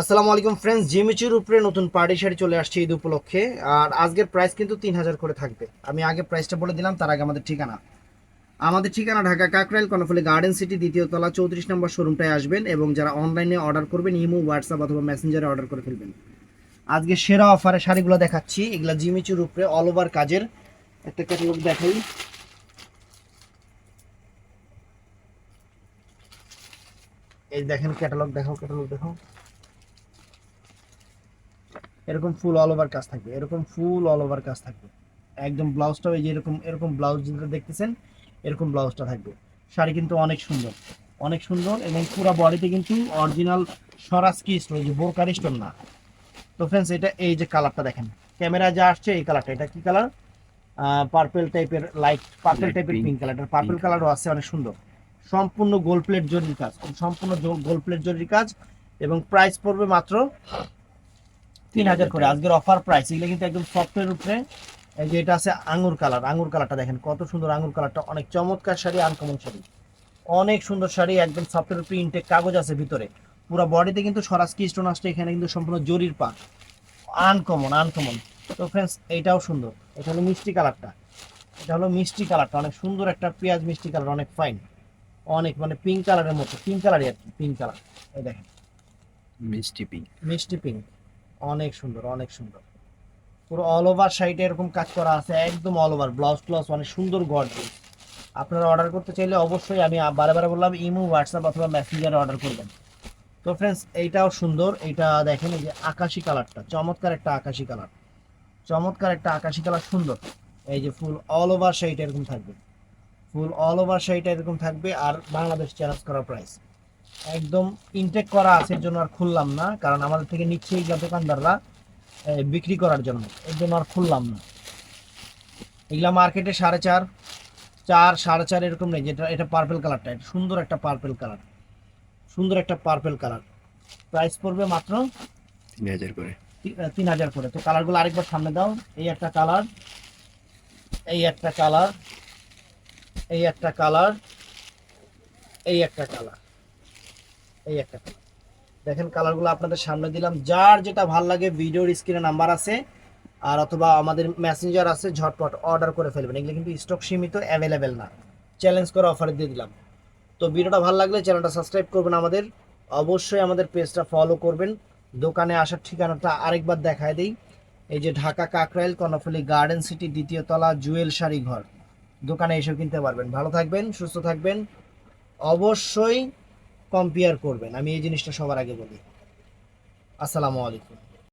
আসসালামু আলাইকুম ফ্রেন্ডস জিমিচুর উপরে নতুন পার্টি শাড়ি চলে আসছে ঈদ উপলক্ষে, আর আজকের প্রাইস কিন্তু তিন হাজার করে থাকবে। আমি আগে প্রাইসটা বলে দিলাম, তার আগে আমাদের ঠিকানা। আমাদের ঠিকানা ঢাকা কাকরাইল, কর্ণফুলি গার্ডেন সিটি দ্বিতীয় তলা, চৌত্রিশ নম্বর শোরুমটায় আসবেন এবং যারা অনলাইনে অর্ডার করবেন, ইমো হোয়াটসঅ্যাপ অথবা মেসেঞ্জারে অর্ডার করে ফেলবেন। আজকে সেরা অফারে শাড়িগুলো দেখাচ্ছি, এগুলা জিমিচুর উপরে অল ওভার কাজের। একটা ক্যাটালগ দেখাই। এই দেখেন ক্যাটালগ দেখাও ক্যাটালগ দেখাও। এরকম ফুল অল ওভার কাজ থাকবে এরকম ফুল অল ওভার কাজ থাকবে। একদম ব্লাউজটাও এই যে এরকম এরকম ব্লাউজ যেটা দেখতেছেন এরকম ব্লাউজটা থাকবে। শাড়ি কিন্তু অনেক সুন্দর অনেক সুন্দর এবং পুরো বডিতে কিন্তু অরিজিনাল সরাস কি স্টোন যে বোরকার স্টোন না। তো ফ্রেন্ডস এটা এই যে কালারটা দেখেন। ক্যামেরা যা আসছে এই কালারটা এটা কি কালার পার্পেল টাইপের লাইট পার্পেল টাইপের পিঙ্ক কালার পার্পেল Pink. কালারও আছে অনেক সুন্দর। সম্পূর্ণ গোল প্লেট জরির কাজ সম্পূর্ণ গোল প্লেট জরির কাজ এবং প্রাইস পড়বে মাত্র তিন হাজার করে। আজকের অফার প্রাইস এগুলো কিন্তু একদম সফটের উপরে। এই যে এটা আছে আঙ্গুর কালার আঙ্গুর কালারটা দেখেন কত সুন্দর আঙ্গুর কালারটা অনেক চমৎকার শাড়ি আনকমন শাড়ি। অনেক সুন্দর শাড়ি একদম সফটের উপরে ইনটেক কাগজ আছে ভিতরে। পুরো বডিতে কিন্তু সরাসকি স্টোন আসছে এখানে কিন্তু সম্পূর্ণ জরির পা আনকমন আনকমন তো ফ্রেন্ডস এইটাও সুন্দর। এটা হলো মিষ্টি কালারটা এটা হলো মিষ্টি কালারটা অনেক সুন্দর একটা পেঁয়াজ মিষ্টি কালার অনেক ফাইন অনেক মানে পিঙ্ক কালারের মতো। পিঙ্ক কালারই আর কি পিঙ্ক কালার এই দেখেন। মিষ্টি পিঙ্ক মিষ্টি পিঙ্ক অনেক সুন্দর অনেক সুন্দর। পুরো অল ওভার সাইডে এরকম কাজ করা আছে, একদম অল ওভার ব্লাউজ ক্লাউজ অনেক সুন্দর গর্জিয়াস আপনারা অর্ডার করতে চাইলে অবশ্যই আমি বারে বললাম, ইমো, হোয়াটসঅ্যাপ অথবা মেসেঞ্জারে অর্ডার করবেন। তো ফ্রেন্ডস এইটাও সুন্দর, এইটা দেখেন এই যে আকাশি কালারটা চমৎকার একটা আকাশি কালার চমৎকার একটা আকাশি কালার সুন্দর। এই যে ফুল অল ওভার সাইড এরকম থাকবে। ফুল অল ওভার সাইড এরকম থাকবে, আর বাংলাদেশ চ্যালেঞ্জ করা প্রাইস একদম ইনটেক করা আছে এর জন্য আর খুললাম না কারণ আমাদের থেকে নিচ্ছে এইগুলা দোকানদাররা বিক্রি করার জন্য। এর জন্য আর খুললাম না। এগুলা মার্কেটে সাড়ে চার চার সাড়ে চার এরকম নেই যেটা এটা পার্পেল কালারটা এটা সুন্দর একটা পার্পেল কালার সুন্দর একটা পার্পেল কালার প্রাইস পড়বে মাত্র তিন হাজার করে। তিন হাজার করে। তো কালারগুলো আরেকবার সামনে দাও। এই একটা কালার এই একটা কালার এই একটা কালার এই একটা কালার এই একটা দেখেন কালারগুলো আপনাদের সামনে দিলাম। যার যেটা ভালো লাগে ভিডিওর স্ক্রিনে নাম্বার আছে, আর অথবা আমাদের মেসেঞ্জার আছে, ঝটপট অর্ডার করে ফেলবেন। এগুলো কিন্তু স্টক সীমিত অ্যাভেলেবেল না। চ্যালেঞ্জ করে অফারে দিয়ে দিলাম। তো ভিডিওটা ভালো লাগলে চ্যানেলটা সাবস্ক্রাইব করবেন আমাদের। অবশ্যই আমাদের পেজটা ফলো করবেন। দোকানে আসার ঠিকানাটা আরেকবার দেখায় দিই। এই যে ঢাকা কাকরাইল, কর্ণফুলি গার্ডেন সিটি দ্বিতীয় তলা জুয়েল শাড়ি ঘর। দোকানে এসেও কিনতে পারবেন। ভালো থাকবেন, সুস্থ থাকবেন। অবশ্যই কম্পেয়ার করবেন। আমি এই জিনিসটা সবার আগে বলি। আসসালামু আলাইকুম।